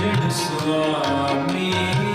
Swami